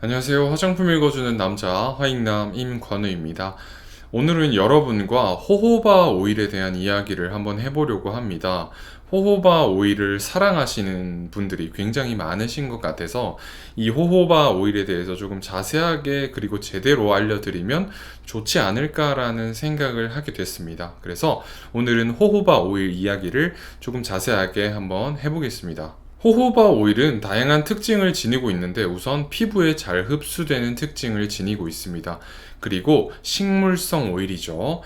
안녕하세요. 화장품 읽어주는 남자 화익남 임권우입니다. 오늘은 여러분과 호호바 오일에 대한 이야기를 한번 해보려고 합니다. 호호바 오일을 사랑하시는 분들이 굉장히 많으신 것 같아서 이 호호바 오일에 대해서 조금 자세하게 그리고 제대로 알려드리면 좋지 않을까라는 생각을 하게 됐습니다. 그래서 오늘은 호호바 오일 이야기를 조금 자세하게 한번 해보겠습니다. 호호바 오일은 다양한 특징을 지니고 있는데 우선 피부에 잘 흡수되는 특징을 지니고 있습니다. 그리고 식물성 오일이죠.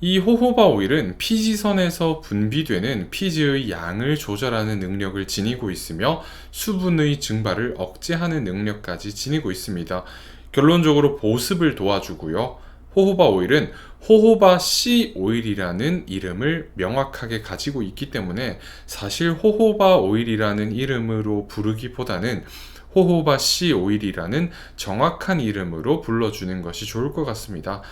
이 호호바 오일은 피지선에서 분비되는 피지의 양을 조절하는 능력을 지니고 있으며 수분의 증발을 억제하는 능력까지 지니고 있습니다. 결론적으로 보습을 도와주고요. 호호바 오일은 호호바 C 오일이라는 이름을 명확하게 가지고 있기 때문에 사실 호호바 오일이라는 이름으로 부르기보다는 호호바 C 오일이라는 정확한 이름으로 불러주는 것이 좋을 것 같습니다.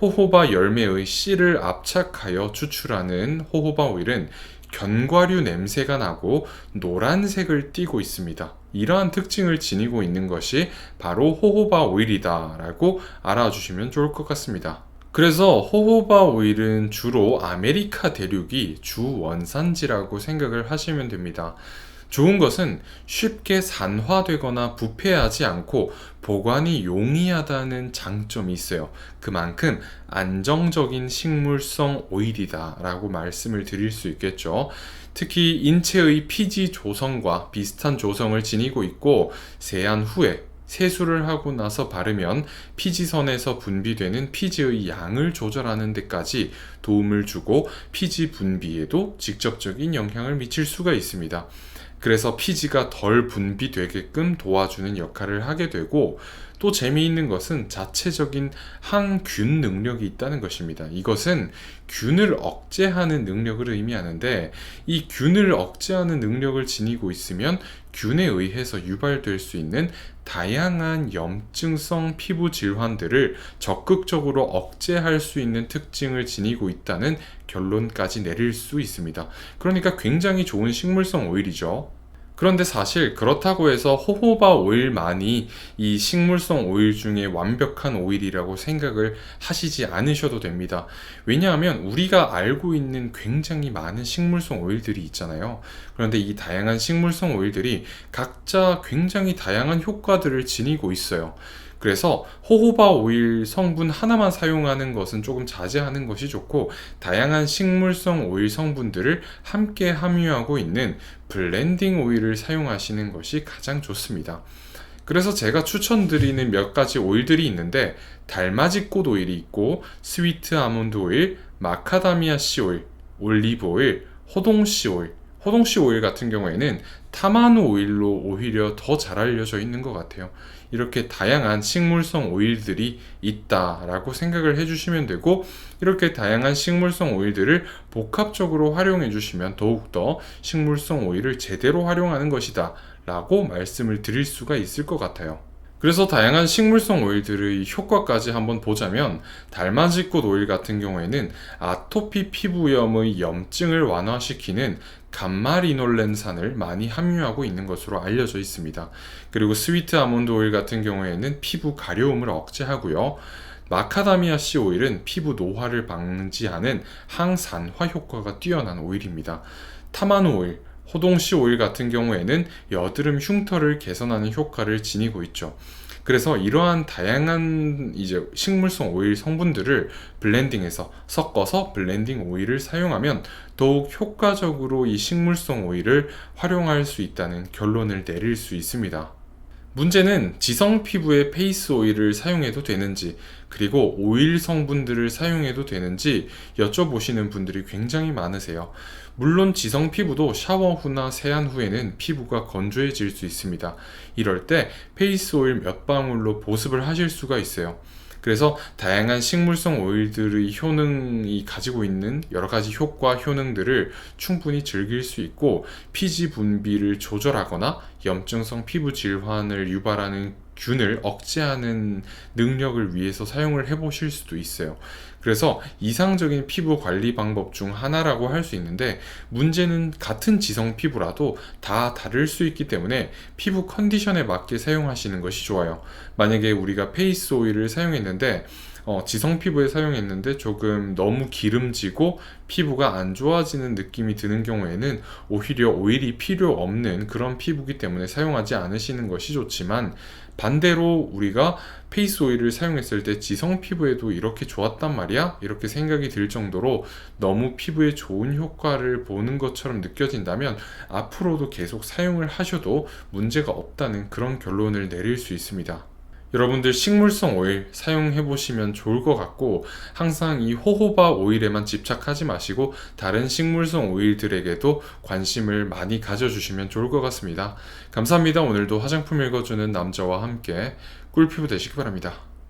호호바 열매의 씨를 압착하여 추출하는 호호바 오일은 견과류 냄새가 나고 노란색을 띠고 있습니다. 이러한 특징을 지니고 있는 것이 바로 호호바 오일이다 라고 알아주시면 좋을 것 같습니다. 그래서 호호바 오일은 주로 아메리카 대륙이 주 원산지라고 생각을 하시면 됩니다. 좋은 것은 쉽게 산화되거나 부패하지 않고 보관이 용이하다는 장점이 있어요. 그만큼 안정적인 식물성 오일이다라고 말씀을 드릴 수 있겠죠. 특히 인체의 피지 조성과 비슷한 조성을 지니고 있고 세안 후에 세수를 하고 나서 바르면 피지선에서 분비되는 피지의 양을 조절하는 데까지 도움을 주고 피지 분비에도 직접적인 영향을 미칠 수가 있습니다. 그래서 피지가 덜 분비되게끔 도와주는 역할을 하게 되고 또 재미있는 것은 자체적인 항균 능력이 있다는 것입니다. 이것은 균을 억제하는 능력을 의미하는데 이 균을 억제하는 능력을 지니고 있으면 균에 의해서 유발될 수 있는 다양한 염증성 피부 질환들을 적극적으로 억제할 수 있는 특징을 지니고 있다는 결론까지 내릴 수 있습니다. 그러니까 굉장히 좋은 식물성 오일이죠. 그런데 사실 그렇다고 해서 호호바 오일만이 이 식물성 오일 중에 완벽한 오일이라고 생각을 하시지 않으셔도 됩니다. 왜냐하면 우리가 알고 있는 굉장히 많은 식물성 오일들이 있잖아요. 그런데 이 다양한 식물성 오일들이 각자 굉장히 다양한 효과들을 지니고 있어요. 그래서 호호바 오일 성분 하나만 사용하는 것은 조금 자제하는 것이 좋고 다양한 식물성 오일 성분들을 함께 함유하고 있는 블렌딩 오일을 사용하시는 것이 가장 좋습니다. 그래서 제가 추천드리는 몇 가지 오일들이 있는데 달맞이꽃 오일이 있고 스위트 아몬드 오일, 마카다미아 씨 오일, 올리브 오일, 호동 씨 오일, 호동씨 오일 같은 경우에는 타마누 오일로 오히려 더 잘 알려져 있는 것 같아요. 이렇게 다양한 식물성 오일들이 있다라고 생각을 해주시면 되고 이렇게 다양한 식물성 오일들을 복합적으로 활용해 주시면 더욱더 식물성 오일을 제대로 활용하는 것이다 라고 말씀을 드릴 수가 있을 것 같아요. 그래서 다양한 식물성 오일들의 효과까지 한번 보자면 달맞이꽃 오일 같은 경우에는 아토피 피부염의 염증을 완화시키는 감마리놀렌산을 많이 함유하고 있는 것으로 알려져 있습니다. 그리고 스위트 아몬드 오일 같은 경우에는 피부 가려움을 억제하고요. 마카다미아 씨 오일은 피부 노화를 방지하는 항산화 효과가 뛰어난 오일입니다. 타마누 오일, 호동씨 오일 같은 경우에는 여드름 흉터를 개선하는 효과를 지니고 있죠. 그래서 이러한 다양한 이제 식물성 오일 성분들을 블렌딩해서 섞어서 블렌딩 오일을 사용하면 더욱 효과적으로 이 식물성 오일을 활용할 수 있다는 결론을 내릴 수 있습니다. 문제는 지성 피부에 페이스 오일을 사용해도 되는지, 그리고 오일 성분들을 사용해도 되는지 여쭤보시는 분들이 굉장히 많으세요. 물론 지성 피부도 샤워 후나 세안 후에는 피부가 건조해질 수 있습니다. 이럴 때 페이스 오일 몇 방울로 보습을 하실 수가 있어요. 그래서 다양한 식물성 오일들의 효능이 가지고 있는 여러 가지 효과 효능들을 충분히 즐길 수 있고 피지 분비를 조절하거나 염증성 피부 질환을 유발하는 균을 억제하는 능력을 위해서 사용을 해 보실 수도 있어요. 그래서 이상적인 피부 관리 방법 중 하나라고 할 수 있는데 문제는 같은 지성 피부라도 다 다를 수 있기 때문에 피부 컨디션에 맞게 사용하시는 것이 좋아요. 만약에 우리가 페이스 오일을 사용했는데 어, 지성 피부에 사용했는데 조금 너무 기름지고 피부가 안 좋아지는 느낌이 드는 경우에는 오히려 오일이 필요 없는 그런 피부기 때문에 사용하지 않으시는 것이 좋지만 반대로 우리가 페이스 오일을 사용했을 때 지성 피부에도 이렇게 좋았단 말이야? 이렇게 생각이 들 정도로 너무 피부에 좋은 효과를 보는 것처럼 느껴진다면 앞으로도 계속 사용을 하셔도 문제가 없다는 그런 결론을 내릴 수 있습니다. 여러분들 식물성 오일 사용해 보시면 좋을 것 같고 항상 이 호호바 오일에만 집착하지 마시고 다른 식물성 오일들에게도 관심을 많이 가져주시면 좋을 것 같습니다. 감사합니다. 오늘도 화장품 읽어주는 남자와 함께 꿀피부 되시기 바랍니다.